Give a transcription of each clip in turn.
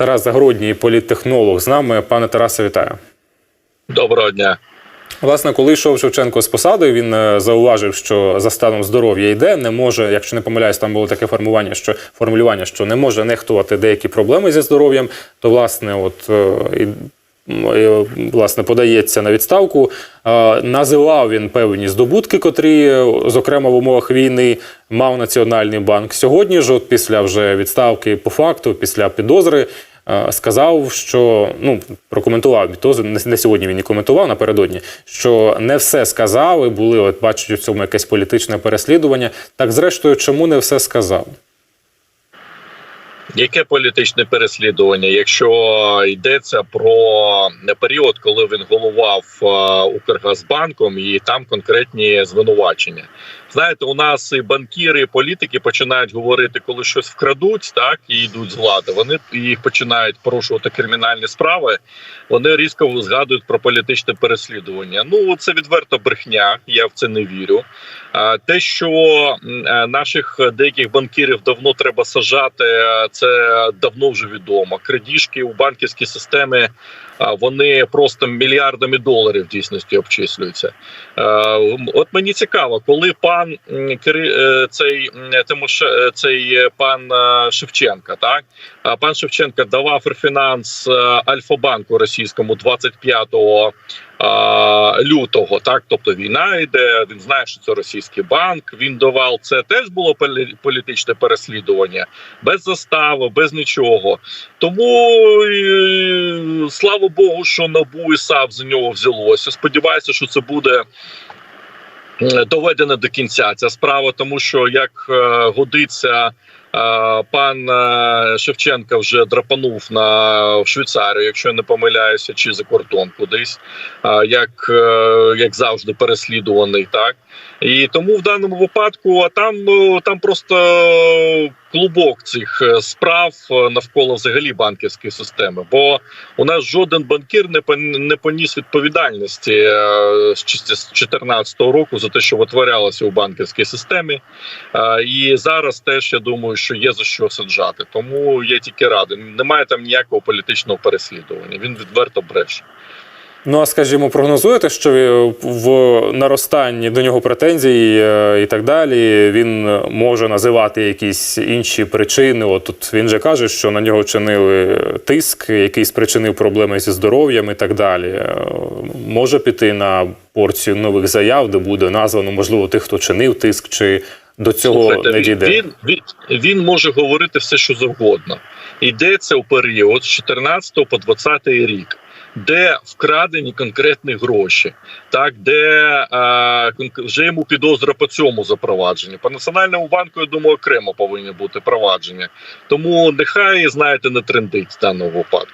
Тарас Загородній, політтехнолог, з нами. Пане Тарасе, вітаю. Доброго дня. Власне, коли йшов Шевченко з посадою, він е, зауважив, що за станом здоров'я йде, не може, якщо не помиляюсь, там було таке формування, що формулювання, що не може нехтувати деякі проблеми зі здоров'ям, то власне, от е, і, і, власне подається на відставку. Е, Називав він певні здобутки, котрі, е, зокрема в умовах війни, мав Національний банк. Сьогодні ж, от після вже відставки по факту, після підозри. Е, Сказав, що ну прокоментував підозру, не сьогодні він і коментував напередодні, що не все сказав, і були, от бачать у цьому якесь політичне переслідування. Так, зрештою, чому не все сказав? Яке політичне переслідування? Якщо йдеться про період, коли він головував е, Укргазбанком, і там конкретні звинувачення. Знаєте, у нас і банкіри, і політики починають говорити, коли щось вкрадуть, так і йдуть з влади. Вони їх починають порушувати кримінальні справи. Вони різко згадують про політичне переслідування. Ну це відверто брехня. Я в це не вірю. Те, що е, наших деяких банкірів давно треба сажати, е, це давно вже відомо. Крадіжки у банківській системі вони просто мільярдами доларів в дійсності обчислюються. Е, От мені цікаво, коли пан Кири- е, цей м, Тимоше, е, цей е, пан Шевченка, так пан Шевченка давав рефінанс Альфа-банку російському 25 лютого, так тобто війна йде. Він знає, що це російський банк. Він давав це теж було полі- політичне переслідування без застави, без нічого. Тому слава Богу, що НАБУ і САП за нього взялося. Сподіваюся, що це буде. М, Доведена до кінця ця справа, тому що як е, годиться, е, пан е, Шевченка вже драпанув на в Швейцарію, якщо я не помиляюся, чи за кордон кудись, е, як, е, як завжди, переслідуваний, так і тому в даному випадку, а там е, там просто клубок цих е, справ е, навколо взагалі банківської системи. Бо у нас жоден банкір не поніс відповідальності е, з чис- з 2014 року за те, що витворялося у банківській системі. І зараз теж я думаю, що є за що саджати. Тому я тільки радий. Немає там ніякого політичного переслідування. Він відверто бреше. Ну а скажімо, прогнозуєте, що в наростанні до нього претензій е, і так далі він може називати якісь інші причини. От тут він же каже, що на нього чинили тиск, який спричинив проблеми зі здоров'ям і так далі. Е, Може піти на порцію нових заяв, де буде названо, можливо, тих, хто чинив тиск, чи до цього Слухайте, не дійде. Він, він, він може говорити все, що завгодно. Йдеться у період з 14 по 20 рік, де вкрадені конкретні гроші, так де е, вже йому підозра по цьому запровадженню. По національному банку, я думаю, окремо повинні бути провадження. Тому нехай знаєте, не трендить в даному випадку.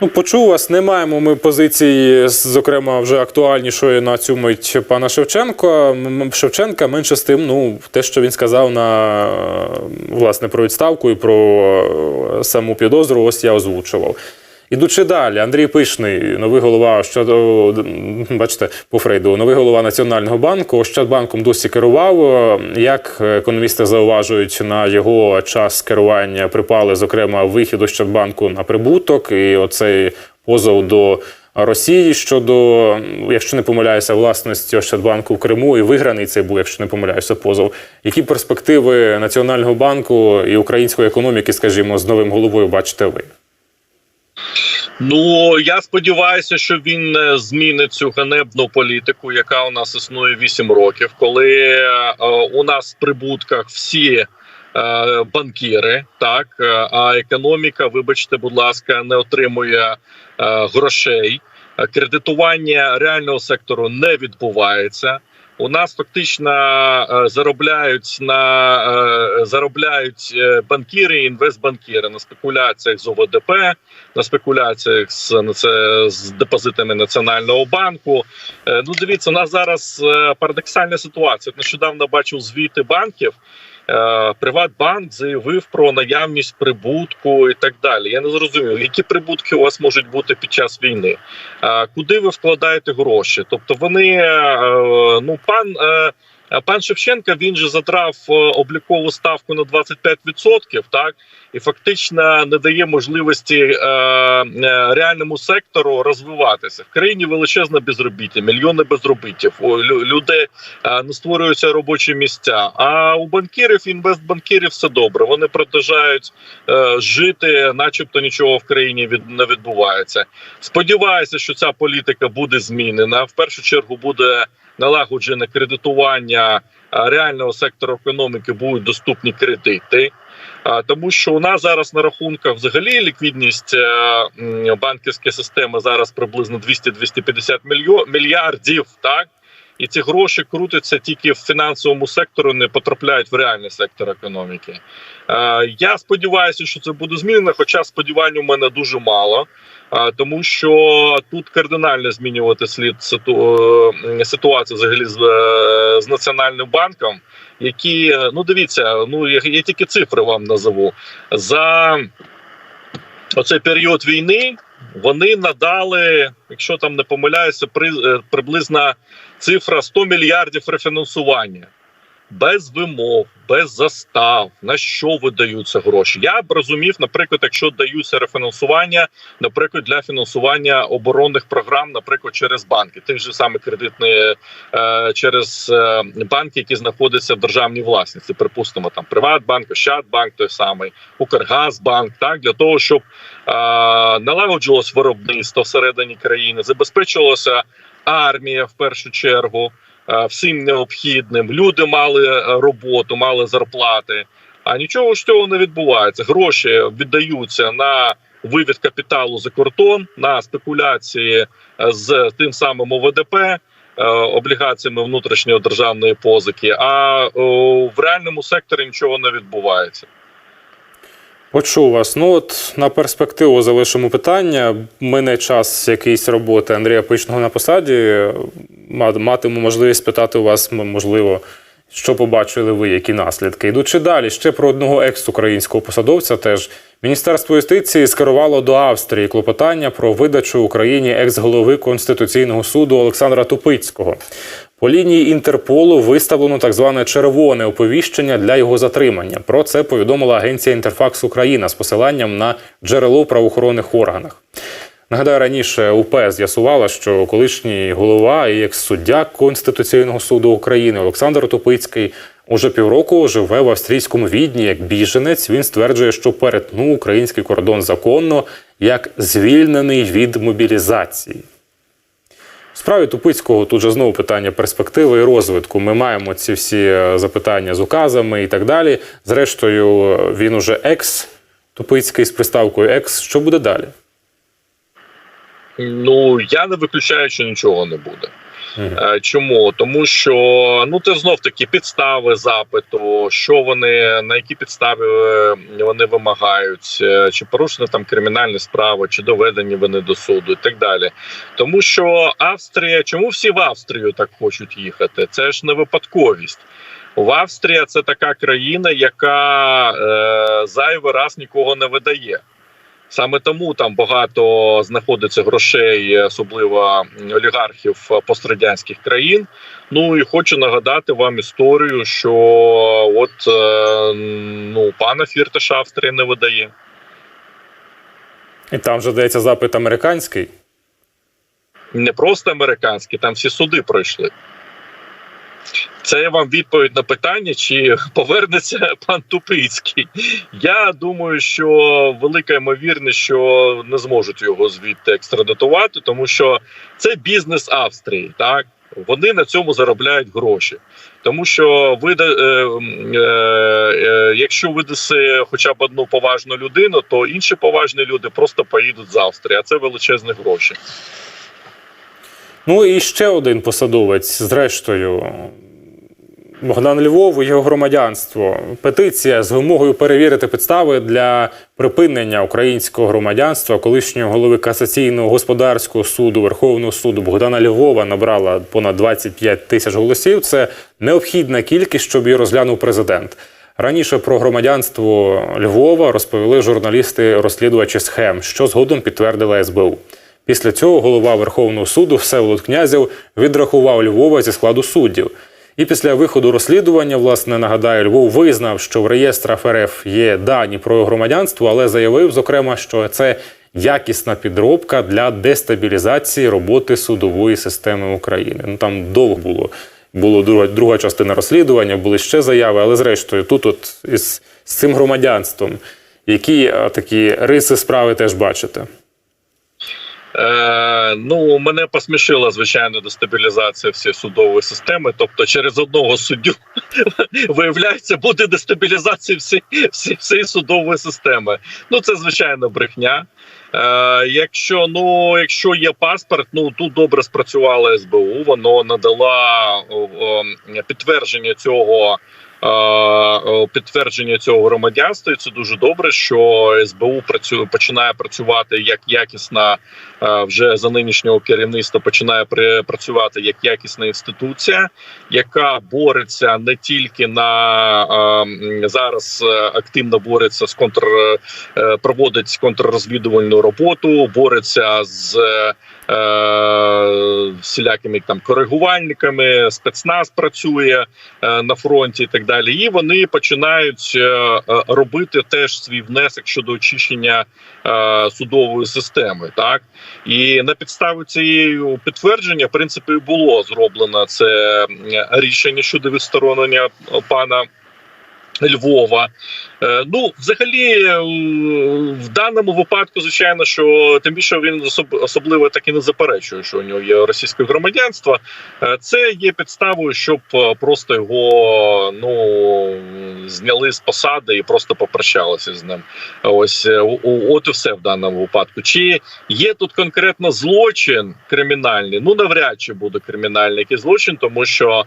Ну, почув вас. Не маємо ми позиції, зокрема, вже актуальнішої на цю мить пана Шевченка. М- Шевченка менше з тим, ну, те, що він сказав на е, власне про відставку і про е, саму підозру, ось я озвучував. Ідучи далі, Андрій Пишний, новий голова щодо бачите, по Фрейду, новий голова Національного банку. Ощадбанком досі керував. Як економісти зауважують, на його час керування припали, зокрема, вихід Ощадбанку на прибуток, і оцей позов до Росії щодо, якщо не помиляюся, власності Ощадбанку в Криму, і виграний цей був, якщо не помиляюся, позов. Які перспективи Національного банку і української економіки, скажімо, з новим головою бачите ви? Ну я сподіваюся, що він не змінить цю ганебну політику, яка у нас існує 8 років, коли е, у нас в прибутках всі. е, Банкіри, так е, а економіка, вибачте, будь ласка, не отримує е, грошей. Е, Кредитування реального сектору не відбувається. У нас фактично е, заробляють на е, заробляють е, банкіри, інвестбанкіри на спекуляціях з ОВДП, на спекуляціях з це з депозитами Національного банку. Е, Ну, дивіться, у нас зараз е, парадоксальна ситуація. Нещодавно бачив звіти банків. Е, Приватбанк заявив про наявність прибутку і так далі. Я не зрозумів, які прибутки у вас можуть бути під час війни. Куди ви вкладаєте гроші? Тобто вони ну пан. Е, пан Шевченка він же задрав е, облікову ставку на 25%, так і фактично не дає можливості е, е, реальному сектору розвиватися в країні. Величезне безробіття, мільйони безробіттів. У лю- людей е, не створюються робочі місця. А у банкірів, інвестбанкірів все добре. Вони продовжують е, жити, начебто нічого в країні від не відбувається. Сподіваюся, що ця політика буде змінена. В першу чергу буде налагоджене кредитування реального сектору економіки, будуть доступні кредити. Тому що у нас зараз на рахунках взагалі ліквідність е, банківської системи зараз приблизно 200-250 мільйо- мільярдів. Так і ці гроші крутяться тільки в фінансовому сектору, не потрапляють в реальний сектор економіки. Е, Я сподіваюся, що це буде змінено, хоча сподівань у мене дуже мало. Тому що тут кардинально змінювати слід е, ситуацію взагалі з, е, з національним банком, які е, ну дивіться, ну я, я тільки цифри вам назову за оцей період війни. Вони надали, якщо там не помиляюся, при, приблизно цифра 100 мільярдів рефінансування без вимог, без застав, на що видаються гроші. Я б розумів, наприклад, якщо даються рефінансування, наприклад, для фінансування оборонних програм, наприклад, через банки, тих же самих кредитні е, через е, банки, які знаходяться в державній власності, припустимо, там Приватбанк, Ощадбанк, той самий Укргазбанк, так для того, щоб е, налагоджувалось виробництво всередині країни, забезпечувалося армія в першу чергу всім необхідним. Люди мали е, роботу, мали зарплати. А нічого ж цього не відбувається. Гроші віддаються на вивід капіталу за кордон, на спекуляції е, з тим самим ОВДП. е, Облігаціями внутрішньої державної позики, а в реальному секторі нічого не відбувається. Почув вас. Ну от на перспективу залишимо питання. Мине час якийсь роботи Андрія Пичного на посаді. Ма- Матиму можливість питати у вас, можливо, що побачили ви, які наслідки. Йдучи далі, ще про одного екс-українського посадовця. Теж Міністерство юстиції скерувало до Австрії клопотання про видачу Україні екс-голови Конституційного суду Олександра Тупицького. По лінії Інтерполу виставлено так зване червоне оповіщення для його затримання. Про це повідомила агенція Інтерфакс Україна з посиланням на джерело в правоохоронних органах. Нагадаю, раніше УП з'ясувала, що колишній голова і екс-суддя Конституційного суду України Олександр Тупицький уже півроку живе в австрійському відні як біженець. Він стверджує, що перетнув український кордон законно як звільнений від мобілізації. Справі Тупицького тут же знову питання перспективи і розвитку. Ми маємо ці всі е, запитання з указами і так далі. Зрештою, він уже екс Тупицький з приставкою екс. Що буде далі? Ну я не виключаю, що нічого не буде. Е, Чому? Тому що ну це знов таки підстави запиту, що вони на які підстави е, вони вимагають, е, чи порушена там кримінальна справа, чи доведені вони до суду, і так далі. Тому що Австрія, чому всі в Австрію так хочуть їхати? Це ж не випадковість. В Австрія це така країна, яка е, зайвий раз нікого не видає. Саме тому там багато знаходиться грошей, особливо олігархів пострадянських країн. Ну і хочу нагадати вам історію, що от е, ну пана Фірташа Австрія не видає. І там вже дається запит американський. Не просто американські, там всі суди пройшли. Це вам відповідь на питання, чи повернеться пан Тупицький. Я думаю, що велика ймовірність, що не зможуть його звідти екстрадитувати, тому що це бізнес Австрії. Так вони на цьому заробляють гроші. Тому що вида, е, е, е, якщо видаси хоча б одну поважну людину, то інші поважні люди просто поїдуть з Австрії, а це величезні гроші. Ну і ще один посадовець, зрештою, Богдан Львов, і його громадянство. Петиція з вимогою перевірити підстави для припинення українського громадянства колишнього голови касаційного господарського суду Верховного суду Богдана Львова набрала понад 25 тисяч голосів. Це необхідна кількість, щоб її розглянув президент. Раніше про громадянство Львова розповіли журналісти-розслідувачі схем, що згодом підтвердила СБУ. Після цього голова Верховного суду Всеволод Князєв відрахував Львова зі складу суддів. І після виходу розслідування, власне, нагадаю, Львов визнав, що в реєстрах РФ є дані про громадянство, але заявив, зокрема, що це якісна підробка для дестабілізації роботи судової системи України. Ну там довго було. Було друга, друга частина розслідування, були ще заяви, але зрештою, тут, от із з цим громадянством, які е, такі риси справи теж бачите. Е, ну, мене посмішила звичайно дестабілізація всієї судової системи. Тобто, через одного суддю виявляється, буде дестабілізація всі, всі, всієї судової системи. Ну це звичайно брехня. Е, якщо ну, якщо є паспорт, ну тут добре спрацювала СБУ. Воно надала о, підтвердження цього. Підтвердження цього громадянства, і це дуже добре, що СБУ працює починає працювати як якісна вже за нинішнього керівництва починає працювати як якісна інституція, яка бореться не тільки на зараз е, активно бореться з контр е, проводить контррозвідувальну роботу, бореться з всілякими там коригувальниками, спецназ працює е, на фронті і так далі. І вони починають е, е, робити теж свій внесок щодо очищення е, судової системи. Так і на підставі цієї підтвердження, в принципі, було зроблено це рішення щодо відсторонення пана. Львова, Е, ну взагалі, е, в даному випадку, звичайно, що тим більше він особливо так і не заперечує, що у нього є російське громадянство. Е, Це є підставою, щоб просто його ну зняли з посади і просто попрощалися з ним. Ось от і все в даному випадку. Чи є тут конкретно злочин кримінальний? Ну навряд чи буде кримінальний якийсь злочин, тому що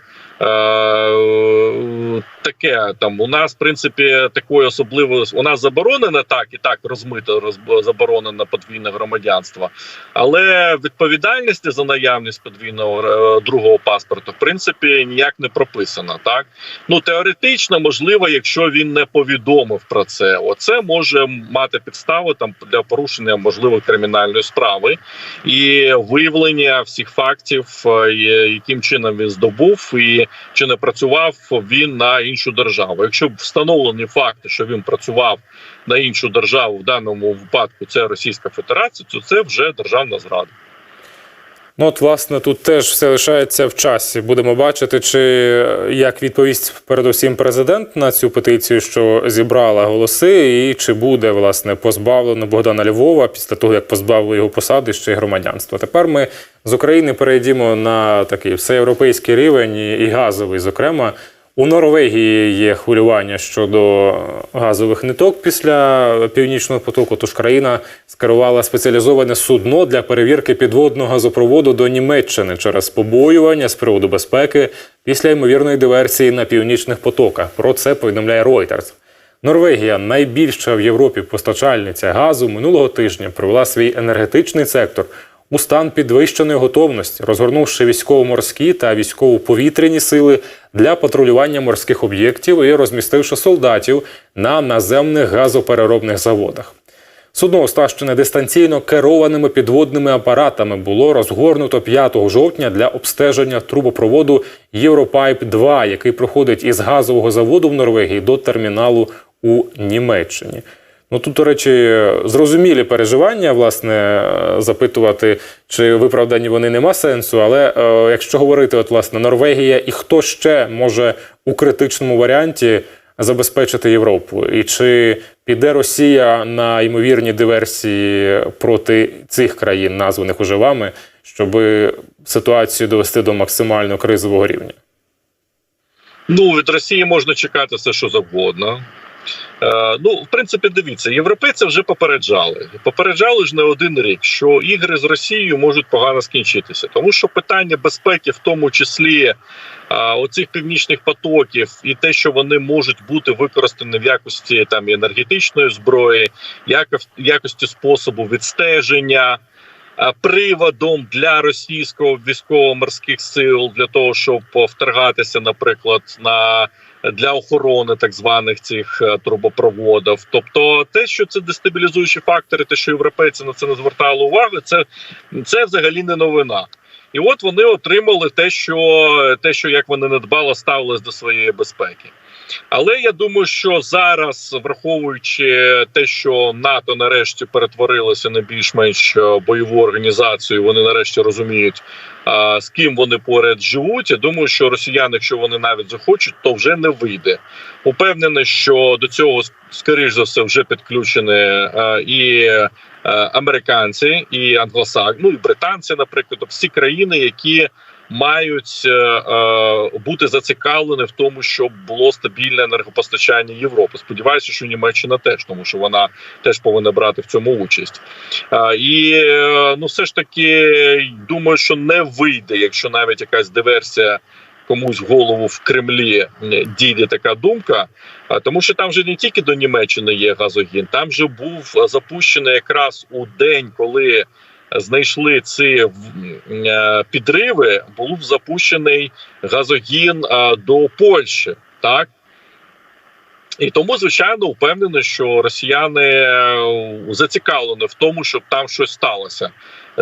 таке там у нас в принципі такої особливої у нас заборонено так і так розмито роз- заборонено подвійне громадянство, але відповідальності за наявність подвійного е, другого паспорту в принципі ніяк не прописано. Так? Ну теоретично можливо, якщо він не повідомив про це, оце може мати підставу там для порушення можливо кримінальної справи. І виявлення всіх фактів, е, яким чином він здобув і чи не працював він на іншу державу. Якщо встановлені факти, що він працював на іншу державу, в даному випадку це Російська Федерація, то це вже державна зрада. Ну, от, власне, тут теж все лишається в часі. Будемо бачити, чи е, як відповість передусім президент на цю петицію, що зібрала голоси, і чи буде власне позбавлено Богдана Львова після того, як позбавили його посади ще й громадянства. Тепер ми з України перейдемо на такий всеєвропейський рівень і газовий. Зокрема, у Норвегії є хвилювання щодо газових ниток після північного потоку. Тож країна скерувала спеціалізоване судно для перевірки підводного газопроводу до Німеччини через побоювання з приводу безпеки після ймовірної диверсії на північних потоках. Про це повідомляє Reuters. Норвегія, найбільша в Європі постачальниця газу, минулого тижня привела свій енергетичний сектор у стан підвищеної готовності, розгорнувши військово-морські та військово-повітряні сили для патрулювання морських об'єктів і розмістивши солдатів на наземних газопереробних заводах. Судно, оснащене дистанційно керованими підводними апаратами, було розгорнуто 5 жовтня для обстеження трубопроводу Європайп 2 який проходить із газового заводу в Норвегії до терміналу у Німеччині. Ну тут, до речі, зрозумілі переживання, власне, запитувати, чи виправдані вони нема сенсу. Але е, якщо говорити, от власне, Норвегія і хто ще може у критичному варіанті забезпечити Європу, і чи піде Росія на ймовірні диверсії проти цих країн, названих уже вами, щоб ситуацію довести до максимально кризового рівня? Ну від Росії можна чекати все, що завгодно. Е, ну, в принципі, дивіться, європейці вже попереджали. Попереджали ж не один рік, що ігри з Росією можуть погано скінчитися, тому що питання безпеки, в тому числі оцих північних потоків, і те, що вони можуть бути використані в якості там енергетичної зброї, якості способу відстеження. Приводом для російського військово-морських сил для того, щоб вторгатися, наприклад, на для охорони так званих цих е, трубопроводів. Тобто, те, що це дестабілізуючі фактори, те, що європейці на це не звертали уваги, це, це взагалі не новина. І от вони отримали те, що те, що як вони недбало ставились до своєї безпеки. Але я думаю, що зараз, враховуючи те, що НАТО нарешті перетворилося на більш-менш е, бойову організацію, вони нарешті розуміють, а, з ким вони поряд живуть. Я думаю, що росіяни, якщо вони навіть захочуть, то вже не вийде. Упевнений, що до цього скоріш за все вже підключені е, і е, американці, і англосакси, ну і британці, наприклад, всі країни, які мають е, е, бути зацікавлені в тому, щоб було стабільне енергопостачання Європи. Сподіваюся, що Німеччина теж, тому що вона теж повинна брати в цьому участь. Е, і ну, все ж таки, думаю, що не вийде, якщо навіть якась диверсія. Комусь голову в Кремлі дійде така думка, тому що там вже не тільки до Німеччини є газогін, там же був запущений якраз у день, коли знайшли ці е, підриви, був запущений газогін е, до Польщі, так. І тому, звичайно, впевнений, що росіяни е, зацікавлені в тому, щоб там щось сталося.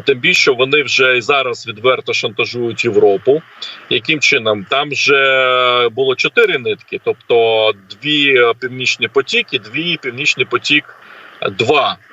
Тим більше вони вже і зараз відверто шантажують Європу. Яким чином? Там вже було чотири нитки, тобто дві північні потіки, дві північний потік 2 Е,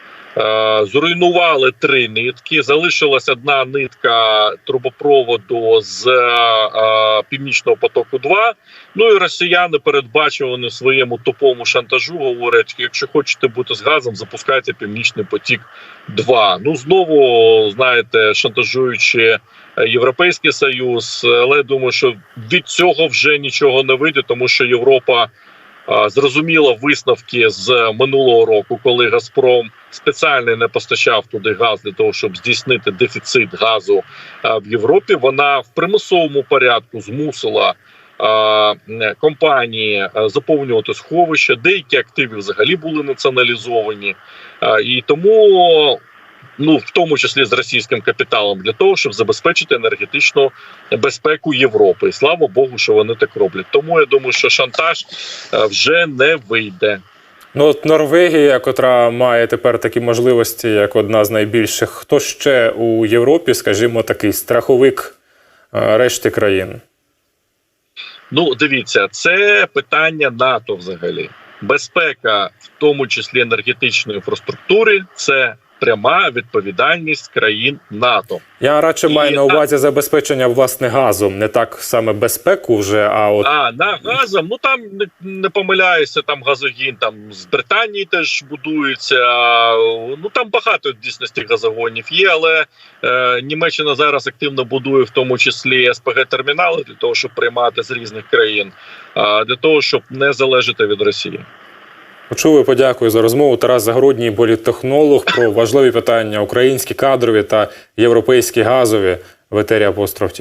Зруйнували три нитки. Залишилась одна нитка трубопроводу з е, північного потоку. 2 Ну і росіяни передбачувані в своєму тупому шантажу. Говорять: якщо хочете бути з газом, запускайте північний потік. 2 Ну знову знаєте, шантажуючи е, Європейський Союз, але думаю, що від цього вже нічого не вийде, тому що Європа а, зрозуміла висновки з минулого року, коли Газпром спеціально не постачав туди газ для того, щоб здійснити дефіцит газу в Європі. Вона в примусовому порядку змусила. е, Компанії заповнювати сховища, деякі активи взагалі були націоналізовані, і тому, ну в тому числі з російським капіталом, для того, щоб забезпечити енергетичну безпеку Європи. І слава Богу, що вони так роблять. Тому я думаю, що шантаж е, вже не вийде. Ну, от Норвегія, котра має тепер такі можливості, як одна з найбільших. Хто ще у Європі, скажімо, такий страховик е, решти країн? Ну, дивіться, це питання НАТО взагалі. Безпека, в тому числі енергетичної інфраструктури, це пряма відповідальність країн НАТО. Я радше І- маю на увазі забезпечення власне газом, не так саме безпеку вже, а от А на газом, ну там не, не помиляюся, там газогін там з Британії теж будується. Ну там багато в дійсності газогонів є, але е, Німеччина зараз активно будує в тому числі СПГ термінали для того, щоб приймати з різних країн, е, для того, щоб не залежати від Росії. Почули. Подякую за розмову. Тарас Загородній, політтехнолог, про важливі питання українські кадрові та європейські газові в етері Апостроф.